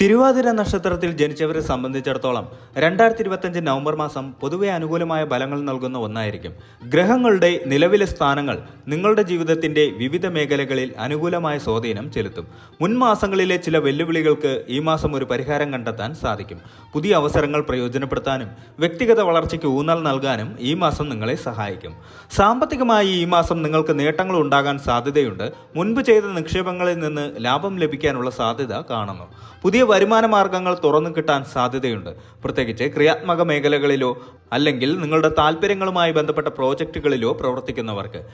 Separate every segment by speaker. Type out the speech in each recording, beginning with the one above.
Speaker 1: തിരുവാതിര നക്ഷത്രത്തിൽ ജനിച്ചവരെ സംബന്ധിച്ചിടത്തോളം രണ്ടായിരത്തി ഇരുപത്തഞ്ച് നവംബർ മാസം പൊതുവെ അനുകൂലമായ ഫലങ്ങൾ നൽകുന്ന ഒന്നായിരിക്കും. ഗ്രഹങ്ങളുടെ നിലവിലെ സ്ഥാനങ്ങൾ നിങ്ങളുടെ ജീവിതത്തിന്റെ വിവിധ മേഖലകളിൽ അനുകൂലമായ സ്വാധീനം ചെലുത്തും. മുൻ മാസങ്ങളിലെ ചില വെല്ലുവിളികൾക്ക് ഈ മാസം ഒരു പരിഹാരം കണ്ടെത്താൻ സാധിക്കും. പുതിയ അവസരങ്ങൾ പ്രയോജനപ്പെടുത്താനും വ്യക്തിഗത വളർച്ചയ്ക്ക് ഊന്നൽ നൽകാനും ഈ മാസം നിങ്ങളെ സഹായിക്കും. സാമ്പത്തികമായി ഈ മാസം നിങ്ങൾക്ക് നേട്ടങ്ങൾ ഉണ്ടാകാൻ സാധ്യതയുണ്ട്. മുൻപ് ചെയ്ത നിക്ഷേപങ്ങളിൽ നിന്ന് ലാഭം ലഭിക്കാനുള്ള സാധ്യത കാണുന്നു. പുതിയ വരുമാന മാർഗങ്ങൾ തുറന്നു കിട്ടാൻ സാധ്യതയുണ്ട്. പ്രത്യേകിച്ച് ക്രിയാത്മക മേഖലകളിലോ അല്ലെങ്കിൽ നിങ്ങളുടെ താല്പര്യങ്ങളുമായി ബന്ധപ്പെട്ട പ്രോജക്റ്റുകളിലോ പ്രവർത്തിക്കുന്നവർക്ക്.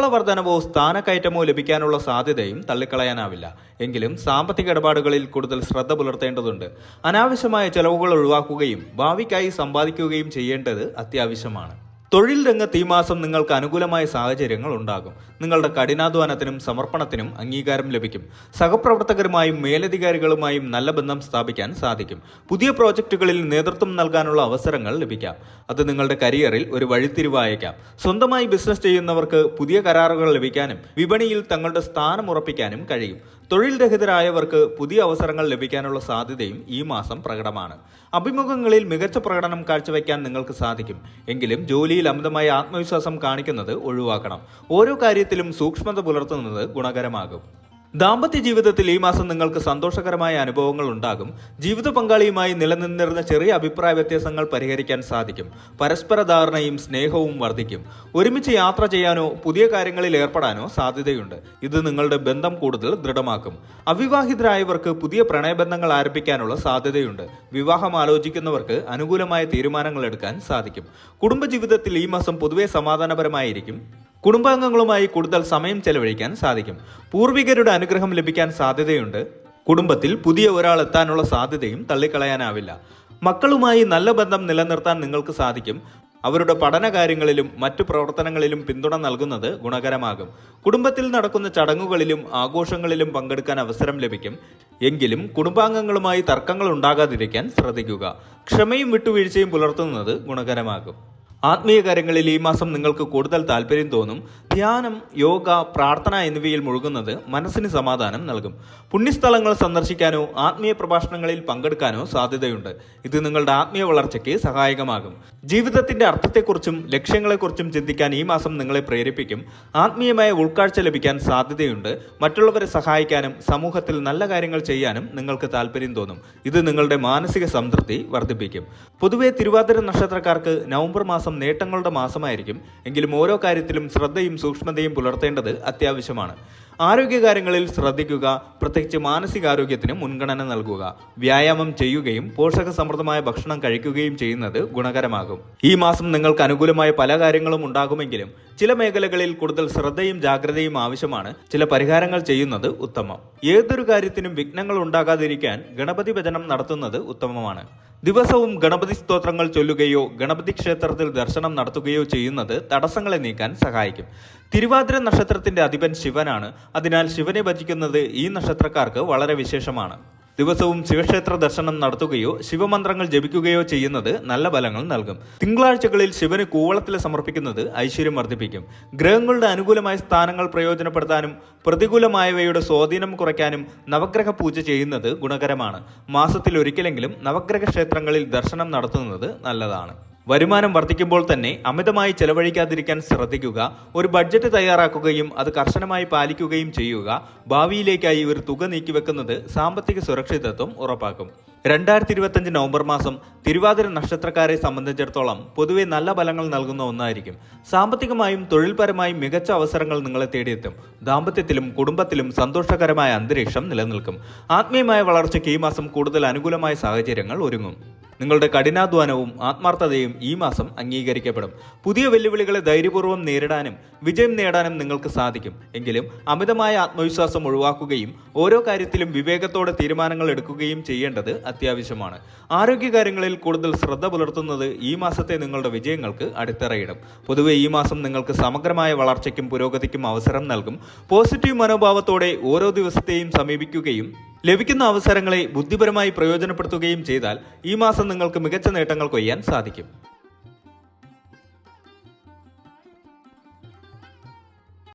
Speaker 1: വർധനവോ സ്ഥാനക്കയറ്റമോ ലഭിക്കാനുള്ള സാധ്യതയും തള്ളിക്കളയാനാവില്ല. എങ്കിലും സാമ്പത്തിക ഇടപാടുകളിൽ കൂടുതൽ ശ്രദ്ധ പുലർത്തേണ്ടതുണ്ട്. അനാവശ്യമായ ചെലവുകൾ ഒഴിവാക്കുകയും ഭാവിക്കായി സമ്പാദിക്കുകയും ചെയ്യേണ്ടത് അത്യാവശ്യമാണ്. തൊഴിൽ രംഗത്ത് ഈ മാസം നിങ്ങൾക്ക് അനുകൂലമായ സാഹചര്യങ്ങൾ ഉണ്ടാകും. നിങ്ങളുടെ കഠിനാധ്വാനത്തിനും സമർപ്പണത്തിനും അംഗീകാരം ലഭിക്കും. സഹപ്രവർത്തകരുമായും മേലധികാരികളുമായും നല്ല ബന്ധം സ്ഥാപിക്കാൻ സാധിക്കും. പുതിയ പ്രോജക്റ്റുകളിൽ നേതൃത്വം നൽകാനുള്ള അവസരങ്ങൾ ലഭിക്കാം. അത് നിങ്ങളുടെ കരിയറിൽ ഒരു വഴിത്തിരിവായേക്കാം. സ്വന്തമായി ബിസിനസ് ചെയ്യുന്നവർക്ക് പുതിയ കരാറുകൾ ലഭിക്കാനും വിപണിയിൽ തങ്ങളുടെ സ്ഥാനം ഉറപ്പിക്കാനും കഴിയും. തൊഴിൽ രഹിതരായവർക്ക് പുതിയ അവസരങ്ങൾ ലഭിക്കാനുള്ള സാധ്യതയും ഈ മാസം പ്രകടമാണ്. അഭിമുഖങ്ങളിൽ മികച്ച പ്രകടനം കാഴ്ചവെക്കാൻ നിങ്ങൾക്ക് സാധിക്കും. എങ്കിലും ജോലിയിൽ അമിതമായ ആത്മവിശ്വാസം കാണിക്കുന്നത് ഒഴിവാക്കണം. ഓരോ കാര്യത്തിലും സൂക്ഷ്മത പുലർത്തുന്നത് ഗുണകരമാകും. ദാമ്പത്യ ജീവിതത്തിൽ ഈ മാസം നിങ്ങൾക്ക് സന്തോഷകരമായ അനുഭവങ്ങൾ ഉണ്ടാകും. ജീവിത പങ്കാളിയുമായി നിലനിന്നിരുന്ന ചെറിയ അഭിപ്രായ വ്യത്യാസങ്ങൾ പരിഹരിക്കാൻ സാധിക്കും. പരസ്പര ധാരണയും സ്നേഹവും വർദ്ധിക്കും. ഒരുമിച്ച് യാത്ര ചെയ്യാനോ പുതിയ കാര്യങ്ങളിൽ ഏർപ്പെടാനോ സാധ്യതയുണ്ട്. ഇത് നിങ്ങളുടെ ബന്ധം കൂടുതൽ ദൃഢമാക്കും. അവിവാഹിതരായവർക്ക് പുതിയ പ്രണയബന്ധങ്ങൾ ആരംഭിക്കാനുള്ള സാധ്യതയുണ്ട്. വിവാഹം ആലോചിക്കുന്നവർക്ക് അനുകൂലമായ തീരുമാനങ്ങൾ എടുക്കാൻ സാധിക്കും. കുടുംബജീവിതത്തിൽ ഈ മാസം പൊതുവെ സമാധാനപരമായിരിക്കും. കുടുംബാംഗങ്ങളുമായി കൂടുതൽ സമയം ചെലവഴിക്കാൻ സാധിക്കും. പൂർവികരുടെ അനുഗ്രഹം ലഭിക്കാൻ സാധ്യതയുണ്ട്. കുടുംബത്തിൽ പുതിയ ഒരാൾ എത്താനുള്ള സാധ്യതയും തള്ളിക്കളയാനാവില്ല. മക്കളുമായി നല്ല ബന്ധം നിലനിർത്താൻ നിങ്ങൾക്ക് സാധിക്കും. അവരുടെ പഠന കാര്യങ്ങളിലും മറ്റു പ്രവർത്തനങ്ങളിലും പിന്തുണ നൽകുന്നത് ഗുണകരമാകും. കുടുംബത്തിൽ നടക്കുന്ന ചടങ്ങുകളിലും ആഘോഷങ്ങളിലും പങ്കെടുക്കാൻ അവസരം ലഭിക്കും. എങ്കിലും കുടുംബാംഗങ്ങളുമായി തർക്കങ്ങൾ ഉണ്ടാകാതിരിക്കാൻ ശ്രദ്ധിക്കുക. ക്ഷമയും വിട്ടുവീഴ്ചയും പുലർത്തുന്നത് ഗുണകരമാകും. ആത്മീയ കാര്യങ്ങളിൽ ഈ മാസം നിങ്ങൾക്ക് കൂടുതൽ താല്പര്യം തോന്നും. ധ്യാനം യോഗ പ്രാർത്ഥന എന്നിവയിൽ മുഴുകുന്നത് മനസ്സിന് സമാധാനം നൽകും. പുണ്യസ്ഥലങ്ങൾ സന്ദർശിക്കാനോ ആത്മീയ പ്രഭാഷണങ്ങളിൽ പങ്കെടുക്കാനോ സാധ്യതയുണ്ട്. ഇത് നിങ്ങളുടെ ആത്മീയ വളർച്ചയ്ക്ക് സഹായകമാകും. ജീവിതത്തിന്റെ അർത്ഥത്തെക്കുറിച്ചും ലക്ഷ്യങ്ങളെക്കുറിച്ചും ചിന്തിക്കാൻ ഈ മാസം നിങ്ങളെ പ്രേരിപ്പിക്കും. ആത്മീയമായ ഉൾക്കാഴ്ച ലഭിക്കാൻ സാധ്യതയുണ്ട്. മറ്റുള്ളവരെ സഹായിക്കാനും സമൂഹത്തിൽ നല്ല കാര്യങ്ങൾ ചെയ്യാനും നിങ്ങൾക്ക് താല്പര്യം തോന്നും. ഇത് നിങ്ങളുടെ മാനസിക സംതൃപ്തി വർദ്ധിപ്പിക്കും. പൊതുവെ തിരുവാതിര നക്ഷത്രക്കാർക്ക് നവംബർ മാസം നേട്ടങ്ങളുടെ മാസമായിരിക്കും. എങ്കിലും ഓരോ കാര്യത്തിലും ശ്രദ്ധയും സൂക്ഷ്മതയും പുലർത്തേണ്ടത് അത്യാവശ്യമാണ്. ആരോഗ്യകാര്യങ്ങളിൽ ശ്രദ്ധിക്കുക പ്രത്യേകിച്ച് മാനസികാരോഗ്യത്തിന് മുൻഗണന നൽകുക. വ്യായാമം ചെയ്യുകയും പോഷകസമൃദ്ധമായ ഭക്ഷണം കഴിക്കുകയും ചെയ്യുന്നത് ഗുണകരമാകും. ഈ മാസം നിങ്ങൾക്ക് അനുകൂലമായ പല കാര്യങ്ങളും ഉണ്ടാകുമെങ്കിലും ചില മേഖലകളിൽ കൂടുതൽ ശ്രദ്ധയും ജാഗ്രതയും ആവശ്യമാണ്. ചില പരിഹാരങ്ങൾ ചെയ്യുന്നത് ഉത്തമം. ഏതൊരു കാര്യത്തിനും വിഘ്നങ്ങൾ ഉണ്ടാകാതിരിക്കാൻ ഗണപതി ഭജനം നടത്തുന്നത് ഉത്തമമാണ്. ദിവസവും ഗണപതി സ്തോത്രങ്ങൾ ചൊല്ലുകയോ ഗണപതി ക്ഷേത്രത്തിൽ ദർശനം നടത്തുകയോ ചെയ്യുന്നത് തടസ്സങ്ങളെ നീക്കാൻ സഹായിക്കും. തിരുവാതിര നക്ഷത്രത്തിന്റെ അധിപൻ ശിവനാണ്. അതിനാൽ ശിവനെ ഭജിക്കുന്നത് ഈ നക്ഷത്രക്കാർക്ക് വളരെ വിശേഷമാണ്. ദിവസവും ശിവക്ഷേത്ര ദർശനം നടത്തുകയോ ശിവമന്ത്രങ്ങൾ ജപിക്കുകയോ ചെയ്യുന്നത് നല്ല ഫലങ്ങൾ നൽകും. തിങ്കളാഴ്ചകളിൽ ശിവന് കൂവളത്തിൽ സമർപ്പിക്കുന്നത് ഐശ്വര്യം വർദ്ധിപ്പിക്കും. ഗ്രഹങ്ങളുടെ അനുകൂലമായ സ്ഥാനങ്ങൾ പ്രയോജനപ്പെടുത്താനും പ്രതികൂലമായവയുടെ സ്വാധീനം കുറയ്ക്കാനും നവഗ്രഹ പൂജ ചെയ്യുന്നത് ഗുണകരമാണ്. മാസത്തിൽ ഒരിക്കലെങ്കിലും നവഗ്രഹ ക്ഷേത്രങ്ങളിൽ ദർശനം നടത്തുന്നത് നല്ലതാണ്. വരുമാനം വർദ്ധിക്കുമ്പോൾ തന്നെ അമിതമായി ചെലവഴിക്കാതിരിക്കാൻ ശ്രദ്ധിക്കുക ഒരു ബഡ്ജറ്റ് തയ്യാറാക്കുകയും അത് കർശനമായി പാലിക്കുകയും ചെയ്യുക. ഭാവിയിലേക്കായി ഒരു തുക നീക്കിവെക്കുന്നത് സാമ്പത്തിക സുരക്ഷിതത്വം ഉറപ്പാക്കും. രണ്ടായിരത്തി ഇരുപത്തഞ്ച് നവംബർ മാസം തിരുവാതിര നക്ഷത്രക്കാരെ സംബന്ധിച്ചിടത്തോളം പൊതുവെ നല്ല ഫലങ്ങൾ നൽകുന്ന ഒന്നായിരിക്കും. സാമ്പത്തികമായും തൊഴിൽപരമായും മികച്ച അവസരങ്ങൾ നിങ്ങളെ തേടിയെത്തും. ദാമ്പത്യത്തിലും കുടുംബത്തിലും സന്തോഷകരമായ അന്തരീക്ഷം നിലനിൽക്കും. ആത്മീയമായ വളർച്ചയ്ക്ക് ഈ മാസം കൂടുതൽ അനുകൂലമായ സാഹചര്യങ്ങൾ ഒരുങ്ങും. നിങ്ങളുടെ കഠിനാധ്വാനവും ആത്മാർത്ഥതയും ഈ മാസം അംഗീകരിക്കപ്പെടും. പുതിയ വെല്ലുവിളികളെ ധൈര്യപൂർവം നേരിടാനും വിജയം നേടാനും നിങ്ങൾക്ക് സാധിക്കും. എങ്കിലും അമിതമായ ആത്മവിശ്വാസം ഒഴിവാക്കുകയും ഓരോ കാര്യത്തിലും വിവേകത്തോടെ തീരുമാനങ്ങൾ എടുക്കുകയും ചെയ്യേണ്ടത് അത്യാവശ്യമാണ്. ആരോഗ്യകാര്യങ്ങളിൽ കൂടുതൽ ശ്രദ്ധ പുലർത്തുന്നത് ഈ മാസത്തെ നിങ്ങളുടെ വിജയങ്ങൾക്ക് അടിത്തറയിടും. പൊതുവെ ഈ മാസം നിങ്ങൾക്ക് സമഗ്രമായ വളർച്ചയ്ക്കും പുരോഗതിക്കും അവസരം നൽകും. പോസിറ്റീവ് മനോഭാവത്തോടെ ഓരോ ദിവസത്തെയും സമീപിക്കുകയും ലഭിക്കുന്ന അവസരങ്ങളെ ബുദ്ധിപരമായി പ്രയോജനപ്പെടുത്തുകയും ചെയ്താൽ ഈ മാസം നിങ്ങൾക്ക് മികച്ച നേട്ടങ്ങൾ കൊയ്യാൻ സാധിക്കും.